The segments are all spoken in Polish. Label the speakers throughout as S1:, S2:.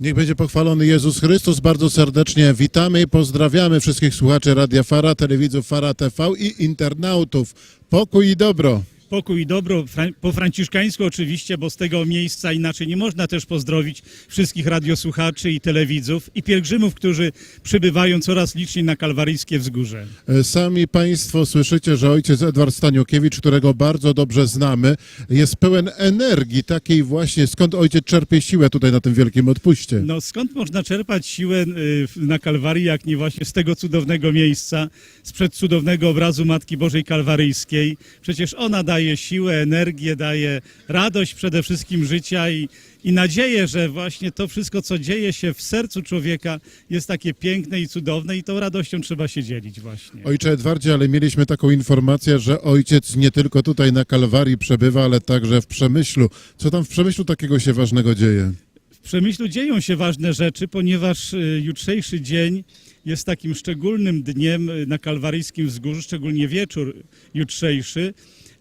S1: Niech będzie pochwalony Jezus Chrystus. Bardzo serdecznie witamy i pozdrawiamy wszystkich słuchaczy Radia Fara, telewidzów Fara TV i internautów. Pokój i dobro.
S2: Pokój i dobro, po franciszkańsku oczywiście, bo z tego miejsca inaczej nie można też pozdrowić wszystkich radiosłuchaczy i telewidzów i pielgrzymów, którzy przybywają coraz liczniej na kalwaryjskie wzgórze.
S1: E, Sami Państwo słyszycie, że ojciec Edward Staniukiewicz, którego bardzo dobrze znamy, jest pełen energii takiej właśnie. Skąd ojciec czerpie siłę tutaj na tym wielkim odpuście?
S2: No skąd można czerpać siłę y, na Kalwarii, jak nie właśnie z tego cudownego miejsca, sprzed cudownego obrazu Matki Bożej Kalwaryjskiej? Przecież ona daje siłę, energię, daje radość przede wszystkim życia i, i nadzieję, że właśnie to wszystko, co dzieje się w sercu człowieka jest takie piękne i cudowne i tą radością trzeba się dzielić właśnie.
S1: Ojcze Edwardzie, ale mieliśmy taką informację, że ojciec nie tylko tutaj na Kalwarii przebywa, ale także w Przemyślu. Co tam w Przemyślu takiego się ważnego dzieje?
S2: W Przemyślu dzieją się ważne rzeczy, ponieważ y, jutrzejszy dzień jest takim szczególnym dniem y, na Kalwaryjskim Wzgórzu, szczególnie wieczór jutrzejszy.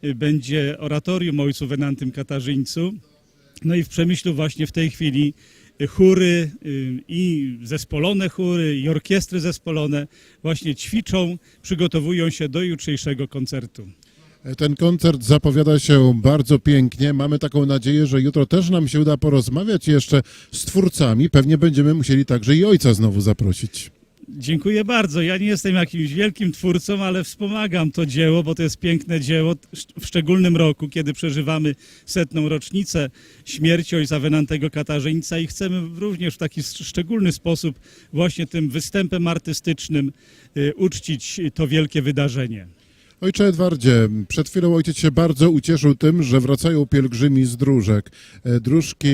S2: Y, Będzie oratorium ojcu Wenantym Katarzyńcu. No i w Przemyślu właśnie w tej chwili y, chóry y, i zespolone chóry i orkiestry zespolone właśnie ćwiczą, przygotowują się do jutrzejszego koncertu.
S1: Ten koncert zapowiada się bardzo pięknie. Mamy taką nadzieję, że jutro też nam się uda porozmawiać jeszcze z twórcami. Pewnie będziemy musieli także i ojca znowu zaprosić.
S2: Dziękuję bardzo. Ja nie jestem jakimś wielkim twórcą, ale wspomagam to dzieło, bo to jest piękne dzieło w szczególnym roku, kiedy przeżywamy setną rocznicę śmierci ojca Wenantego Katarzyńca i chcemy również w taki szczególny sposób właśnie tym występem artystycznym y, uczcić to wielkie wydarzenie.
S1: Ojcze Edwardzie, przed chwilą ojciec się bardzo ucieszył tym, że wracają pielgrzymi z dróżek. E, Dróżki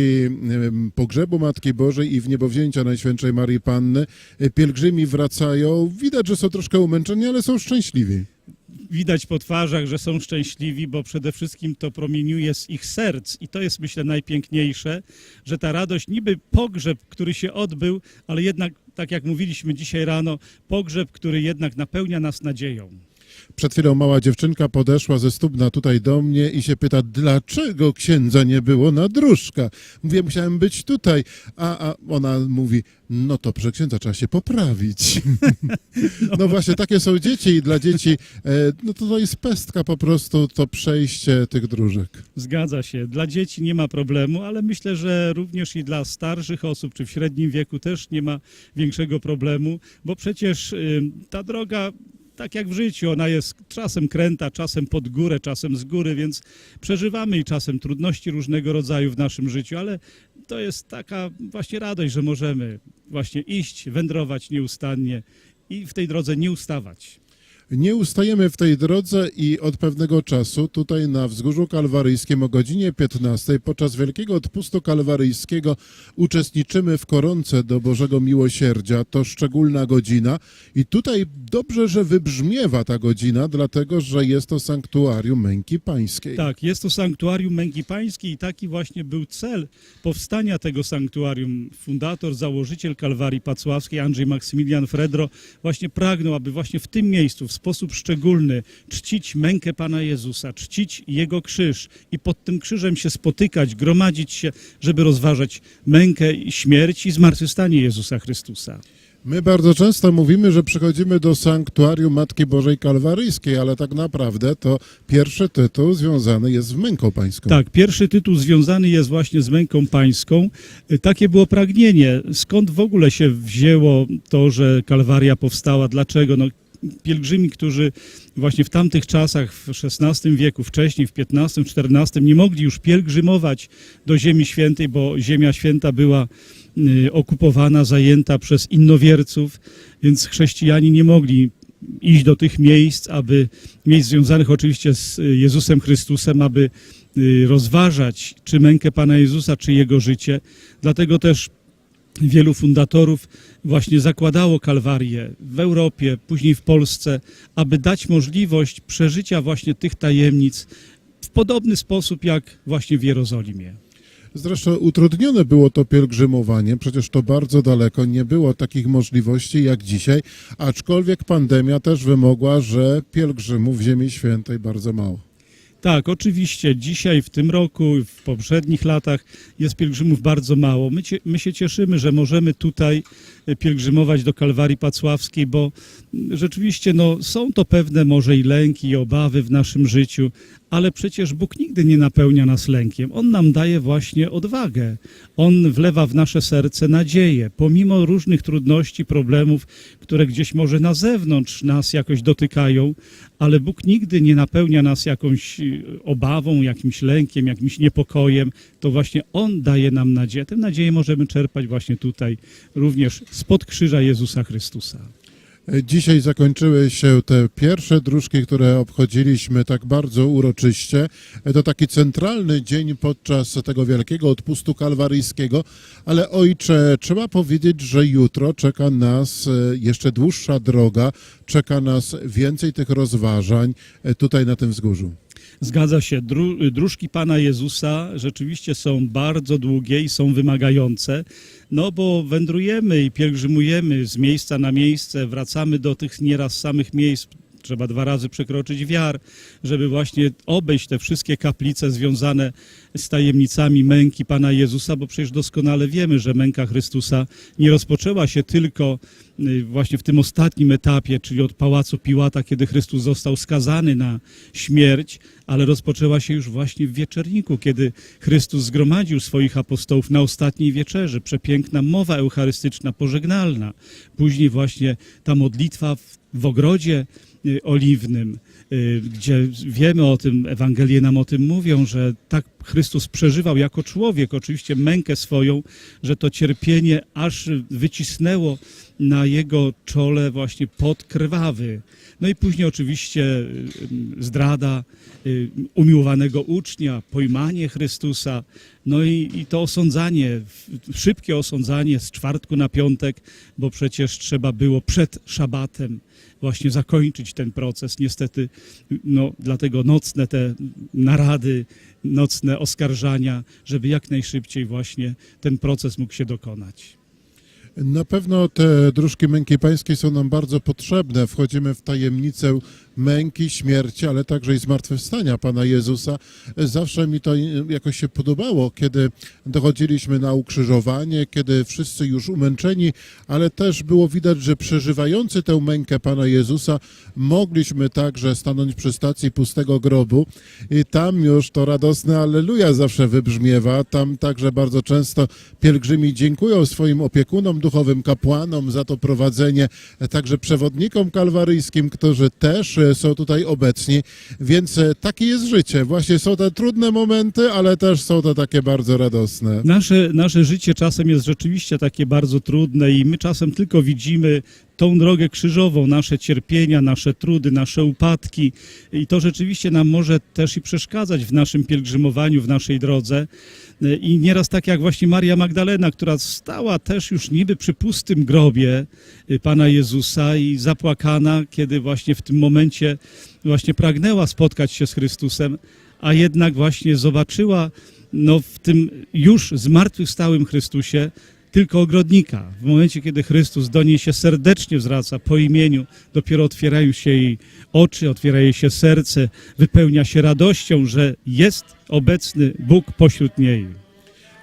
S1: pogrzebu Matki Bożej i wniebowzięcia Najświętszej Marii Panny. E, Pielgrzymi wracają. Widać, że są troszkę umęczeni, ale są szczęśliwi.
S2: Widać po twarzach, że są szczęśliwi, bo przede wszystkim to promieniuje z ich serc i to jest myślę najpiękniejsze, że ta radość, niby pogrzeb, który się odbył, ale jednak, tak jak mówiliśmy dzisiaj rano, pogrzeb, który jednak napełnia nas nadzieją.
S1: Przed chwilą mała dziewczynka podeszła ze Stubna tutaj do mnie i się pyta, dlaczego księdza nie było na dróżkach? Mówię, musiałem być tutaj. A, a ona mówi, no to proszę księdza, trzeba się poprawić. No właśnie, takie są dzieci i dla dzieci, e, no to, to jest pestka po prostu, to przejście tych dróżek.
S2: Zgadza się. Dla dzieci nie ma problemu, ale myślę, że również i dla starszych osób, czy w średnim wieku też nie ma większego problemu, bo przecież y, ta droga tak jak w życiu, ona jest czasem kręta, czasem pod górę, czasem z góry, więc przeżywamy i czasem trudności różnego rodzaju w naszym życiu, ale to jest taka właśnie radość, że możemy właśnie iść, wędrować nieustannie i w tej drodze nie ustawać.
S1: Nie ustajemy w tej drodze i od pewnego czasu tutaj na Wzgórzu Kalwaryjskim o godzinie 15 podczas Wielkiego Odpustu Kalwaryjskiego uczestniczymy w koronce do Bożego Miłosierdzia. To szczególna godzina i tutaj dobrze, że wybrzmiewa ta godzina, dlatego że jest to sanktuarium męki pańskiej.
S2: Tak, jest to sanktuarium męki pańskiej i taki właśnie był cel powstania tego sanktuarium. Fundator, założyciel Kalwarii Pacławskiej, Andrzej Maksymilian Fredro, właśnie pragnął, aby właśnie w tym miejscu w sposób szczególny czcić mękę Pana Jezusa, czcić Jego krzyż i pod tym krzyżem się spotykać, gromadzić się, żeby rozważać mękę, i śmierć i zmartwychwstanie Jezusa Chrystusa.
S1: My bardzo często mówimy, że przychodzimy do sanktuarium Matki Bożej Kalwaryjskiej, ale tak naprawdę to pierwszy tytuł związany jest z męką pańską.
S2: Tak, pierwszy tytuł związany jest właśnie z męką pańską. Y, Takie było pragnienie. Skąd w ogóle się wzięło to, że Kalwaria powstała? Dlaczego? No, pielgrzymi, którzy właśnie w tamtych czasach, w XVI wieku, wcześniej, w XV, XIV, nie mogli już pielgrzymować do Ziemi Świętej, bo Ziemia Święta była y, okupowana, zajęta przez innowierców, więc chrześcijanie nie mogli iść do tych miejsc, aby miejsc związanych oczywiście z y, Jezusem Chrystusem, aby y, rozważać czy mękę Pana Jezusa, czy Jego życie. Dlatego też wielu fundatorów właśnie zakładało kalwarię w Europie, później w Polsce, aby dać możliwość przeżycia właśnie tych tajemnic w podobny sposób jak właśnie w Jerozolimie.
S1: Zresztą utrudnione było to pielgrzymowanie, przecież to bardzo daleko, nie było takich możliwości jak dzisiaj, aczkolwiek pandemia też wymogła, że pielgrzymów w Ziemi Świętej bardzo mało.
S2: Tak, oczywiście. Dzisiaj, w tym roku, w poprzednich latach jest pielgrzymów bardzo mało. My, my się cieszymy, że możemy tutaj pielgrzymować do Kalwarii Pacławskiej, bo rzeczywiście no, są to pewne może i lęki, i obawy w naszym życiu, ale przecież Bóg nigdy nie napełnia nas lękiem. On nam daje właśnie odwagę. On wlewa w nasze serce nadzieję, pomimo różnych trudności, problemów, które gdzieś może na zewnątrz nas jakoś dotykają, ale Bóg nigdy nie napełnia nas jakąś y, obawą, jakimś lękiem, jakimś niepokojem. To właśnie On daje nam nadzieję. Tę nadzieję możemy czerpać właśnie tutaj, również spod krzyża Jezusa Chrystusa.
S1: Dzisiaj zakończyły się te pierwsze dróżki, które obchodziliśmy tak bardzo uroczyście. To taki centralny dzień podczas tego wielkiego odpustu kalwaryjskiego, ale ojcze, trzeba powiedzieć, że jutro czeka nas e, jeszcze dłuższa droga, czeka nas więcej tych rozważań e, tutaj na tym wzgórzu.
S2: Zgadza się. Dróżki Pana Jezusa rzeczywiście są bardzo długie i są wymagające, no bo wędrujemy i pielgrzymujemy z miejsca na miejsce, wracamy do tych nieraz samych miejsc. Trzeba dwa razy przekroczyć wiar, żeby właśnie obejść te wszystkie kaplice związane z tajemnicami męki Pana Jezusa, bo przecież doskonale wiemy, że męka Chrystusa nie rozpoczęła się tylko y, właśnie w tym ostatnim etapie, czyli od pałacu Piłata, kiedy Chrystus został skazany na śmierć, ale rozpoczęła się już właśnie w wieczerniku, kiedy Chrystus zgromadził swoich apostołów na ostatniej wieczerzy. Przepiękna mowa eucharystyczna, pożegnalna. Później właśnie ta modlitwa w, w ogrodzie oliwnym, y, gdzie wiemy o tym, Ewangelie nam o tym mówią, że tak Chrystus przeżywał jako człowiek oczywiście mękę swoją, że to cierpienie aż wycisnęło na jego czole właśnie pot krwawy. No i później oczywiście y, zdrada umiłowanego ucznia, pojmanie Chrystusa, no i, i to osądzanie, szybkie osądzanie z czwartku na piątek, bo przecież trzeba było przed szabatem właśnie zakończyć ten proces. Niestety, no, dlatego nocne te narady, nocne oskarżania, żeby jak najszybciej właśnie ten proces mógł się dokonać.
S1: Na pewno te dróżki męki pańskiej są nam bardzo potrzebne. Wchodzimy w tajemnicę męki, śmierci, ale także i zmartwychwstania Pana Jezusa. Zawsze mi to jakoś się podobało, kiedy dochodziliśmy na ukrzyżowanie, kiedy wszyscy już umęczeni, ale też było widać, że przeżywający tę mękę Pana Jezusa mogliśmy także stanąć przy stacji pustego grobu i tam już to radosne Alleluja zawsze wybrzmiewa. Tam także bardzo często pielgrzymi dziękują swoim opiekunom duchowym, kapłanom za to prowadzenie, także przewodnikom kalwaryjskim, którzy też e, są tutaj obecni, więc e, takie jest życie. Właśnie są te trudne momenty, ale też są to takie bardzo radosne.
S2: Nasze, nasze życie czasem jest rzeczywiście takie bardzo trudne i my czasem tylko widzimy tą drogę krzyżową, nasze cierpienia, nasze trudy, nasze upadki i to rzeczywiście nam może też i przeszkadzać w naszym pielgrzymowaniu, w naszej drodze. I nieraz tak jak właśnie Maria Magdalena, która stała też już niby przy pustym grobie y, Pana Jezusa i zapłakana, kiedy właśnie w tym momencie właśnie pragnęła spotkać się z Chrystusem, a jednak właśnie zobaczyła no, w tym już zmartwychwstałym Chrystusie tylko ogrodnika. W momencie, kiedy Chrystus do niej się serdecznie zwraca po imieniu, dopiero otwierają się jej oczy, otwiera jej się serce, wypełnia się radością, że jest obecny Bóg pośród niej.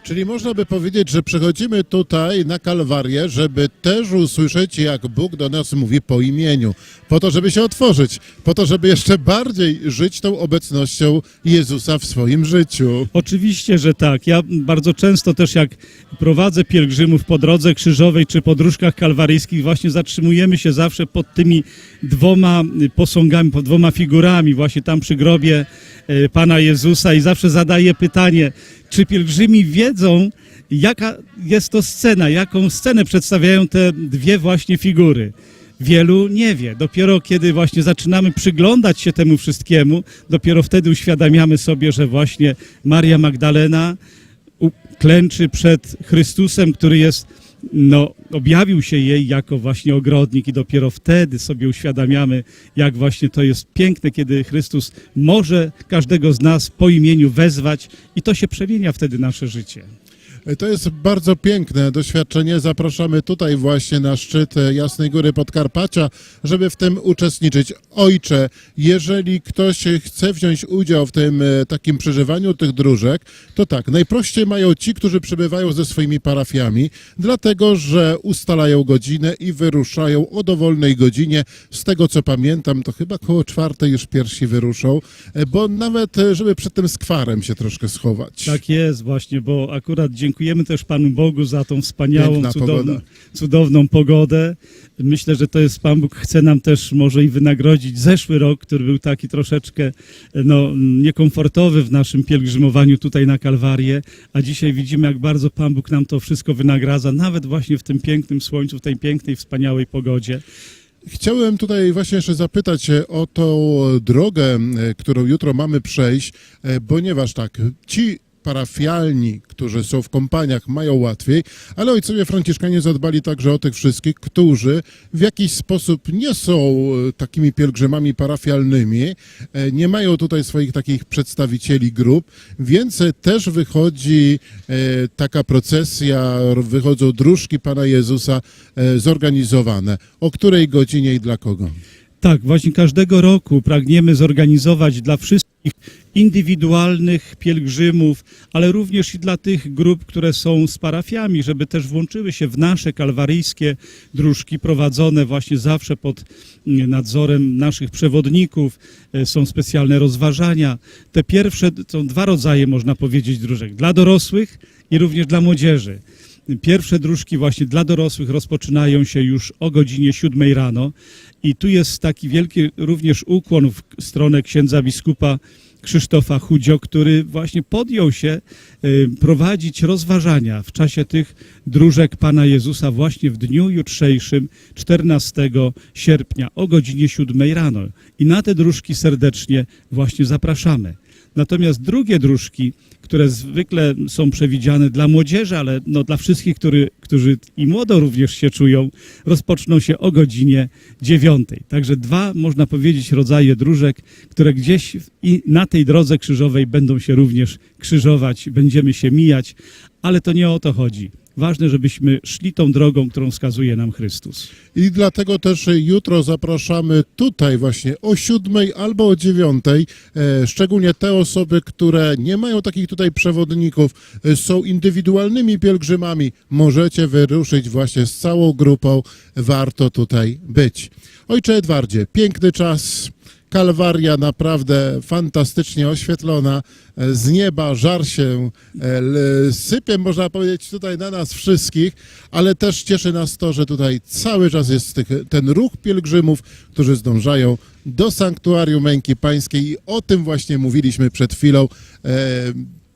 S1: Czyli można by powiedzieć, że przychodzimy tutaj na Kalwarię, żeby też usłyszeć, jak Bóg do nas mówi po imieniu. Po to, żeby się otworzyć, po to, żeby jeszcze bardziej żyć tą obecnością Jezusa w swoim życiu.
S2: Oczywiście, że tak. Ja bardzo często też jak prowadzę pielgrzymów po drodze krzyżowej czy po dróżkach kalwaryjskich, właśnie zatrzymujemy się zawsze pod tymi dwoma posągami, pod dwoma figurami, właśnie tam przy grobie Pana Jezusa i zawsze zadaję pytanie, czy pielgrzymi wiedzą, jaka jest to scena, jaką scenę przedstawiają te dwie właśnie figury. Wielu nie wie. Dopiero kiedy właśnie zaczynamy przyglądać się temu wszystkiemu, dopiero wtedy uświadamiamy sobie, że właśnie Maria Magdalena klęczy przed Chrystusem, który jest, no, objawił się jej jako właśnie ogrodnik i dopiero wtedy sobie uświadamiamy, jak właśnie to jest piękne, kiedy Chrystus może każdego z nas po imieniu wezwać i to się przemienia wtedy nasze życie.
S1: To jest bardzo piękne doświadczenie. Zapraszamy tutaj właśnie na szczyt e, Jasnej Góry Podkarpacia, żeby w tym uczestniczyć. Ojcze, jeżeli ktoś chce wziąć udział w tym e, takim przeżywaniu tych dróżek, to tak, najprościej mają ci, którzy przybywają ze swoimi parafiami, dlatego że ustalają godzinę i wyruszają o dowolnej godzinie. Z tego co pamiętam, to chyba koło czwartej już pierwsi wyruszą, e, bo nawet żeby przed tym skwarem się troszkę schować.
S2: Tak jest właśnie, bo akurat dziękujemy też Panu Bogu za tą wspaniałą, cudowną, cudowną pogodę. Myślę, że to jest Pan Bóg chce nam też może i wynagrodzić zeszły rok, który był taki troszeczkę no, niekomfortowy w naszym pielgrzymowaniu tutaj na Kalwarię, a dzisiaj widzimy, jak bardzo Pan Bóg nam to wszystko wynagradza, nawet właśnie w tym pięknym słońcu, w tej pięknej, wspaniałej pogodzie.
S1: Chciałem tutaj właśnie jeszcze zapytać o tą drogę, e, którą jutro mamy przejść, e, ponieważ tak, ci parafialni, którzy są w kompaniach, mają łatwiej, ale ojcowie franciszkanie zadbali także o tych wszystkich, którzy w jakiś sposób nie są e, takimi pielgrzymami parafialnymi, e, nie mają tutaj swoich takich przedstawicieli grup, więc też wychodzi e, taka procesja, wychodzą dróżki Pana Jezusa zorganizowane. O której godzinie i dla kogo?
S2: Tak, właśnie każdego roku pragniemy zorganizować dla wszystkich indywidualnych pielgrzymów, ale również i dla tych grup, które są z parafiami, żeby też włączyły się w nasze kalwaryjskie dróżki prowadzone właśnie zawsze pod mm, nadzorem naszych przewodników. E, Są specjalne rozważania. Te pierwsze są dwa rodzaje, można powiedzieć, dróżek. Dla dorosłych i również dla młodzieży. Pierwsze dróżki właśnie dla dorosłych rozpoczynają się już o godzinie 7 rano i tu jest taki wielki również ukłon w stronę księdza biskupa Krzysztofa Chudzio, który właśnie podjął się y, prowadzić rozważania w czasie tych dróżek Pana Jezusa właśnie w dniu jutrzejszym, 14 sierpnia o godzinie 7 rano. I na te dróżki serdecznie właśnie zapraszamy. Natomiast drugie dróżki, które zwykle są przewidziane dla młodzieży, ale no dla wszystkich, który, którzy i młodo również się czują, rozpoczną się o godzinie dziewiątej. Także dwa, można powiedzieć, rodzaje dróżek, które gdzieś i na tej drodze krzyżowej będą się również krzyżować, będziemy się mijać, ale to nie o to chodzi. Ważne, żebyśmy szli tą drogą, którą wskazuje nam Chrystus.
S1: I dlatego też jutro zapraszamy tutaj właśnie o siódmej albo o dziewiątej, e, szczególnie te osoby, które nie mają takich tutaj przewodników, e, są indywidualnymi pielgrzymami. Możecie wyruszyć właśnie z całą grupą, warto tutaj być. Ojcze Edwardzie, piękny czas. Kalwaria naprawdę fantastycznie oświetlona, e, z nieba żar się e, sypie, można powiedzieć, tutaj na nas wszystkich, ale też cieszy nas to, że tutaj cały czas jest ten ruch pielgrzymów, którzy zdążają do sanktuarium Męki Pańskiej. I o tym właśnie mówiliśmy przed chwilą. E,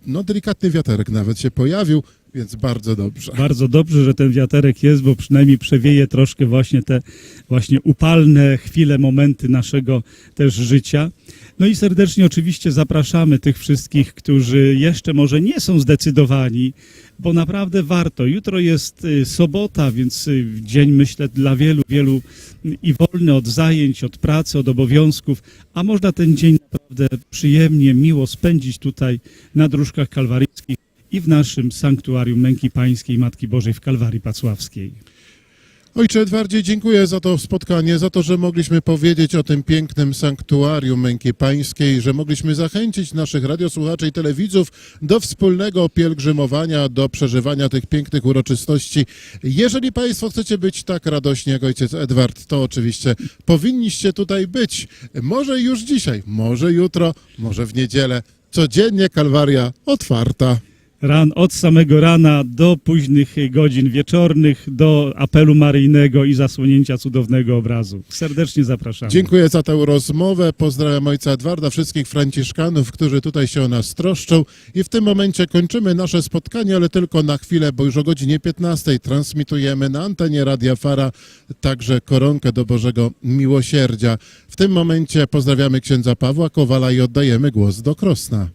S1: No, delikatny wiaterek nawet się pojawił, więc bardzo dobrze.
S2: Bardzo dobrze, że ten wiaterek jest, bo przynajmniej przewieje troszkę właśnie te właśnie upalne chwile, momenty naszego też życia. No i serdecznie oczywiście zapraszamy tych wszystkich, którzy jeszcze może nie są zdecydowani, bo naprawdę warto. Jutro jest y, sobota, więc y, dzień myślę dla wielu, wielu y, i wolny od zajęć, od pracy, od obowiązków, a można ten dzień naprawdę przyjemnie, miło spędzić tutaj na dróżkach kalwaryjskich i w naszym sanktuarium Męki Pańskiej Matki Bożej w Kalwarii Pacławskiej.
S1: Ojcze Edwardzie, dziękuję za to spotkanie, za to, że mogliśmy powiedzieć o tym pięknym sanktuarium Męki Pańskiej, że mogliśmy zachęcić naszych radiosłuchaczy i telewidzów do wspólnego pielgrzymowania, do przeżywania tych pięknych uroczystości. Jeżeli Państwo chcecie być tak radośni jak ojciec Edward, to oczywiście powinniście tutaj być. Może już dzisiaj, może jutro, może w niedzielę. Codziennie Kalwaria otwarta.
S2: Ran, od samego rana do późnych godzin wieczornych, do apelu maryjnego i zasłonięcia cudownego obrazu. Serdecznie zapraszamy.
S1: Dziękuję za tę rozmowę. Pozdrawiam ojca Edwarda, wszystkich franciszkanów, którzy tutaj się o nas troszczą. I w tym momencie kończymy nasze spotkanie, ale tylko na chwilę, bo już o godzinie 15 transmitujemy na antenie Radia Fara także koronkę do Bożego Miłosierdzia. W tym momencie pozdrawiamy księdza Pawła Kowala i oddajemy głos do Krosna.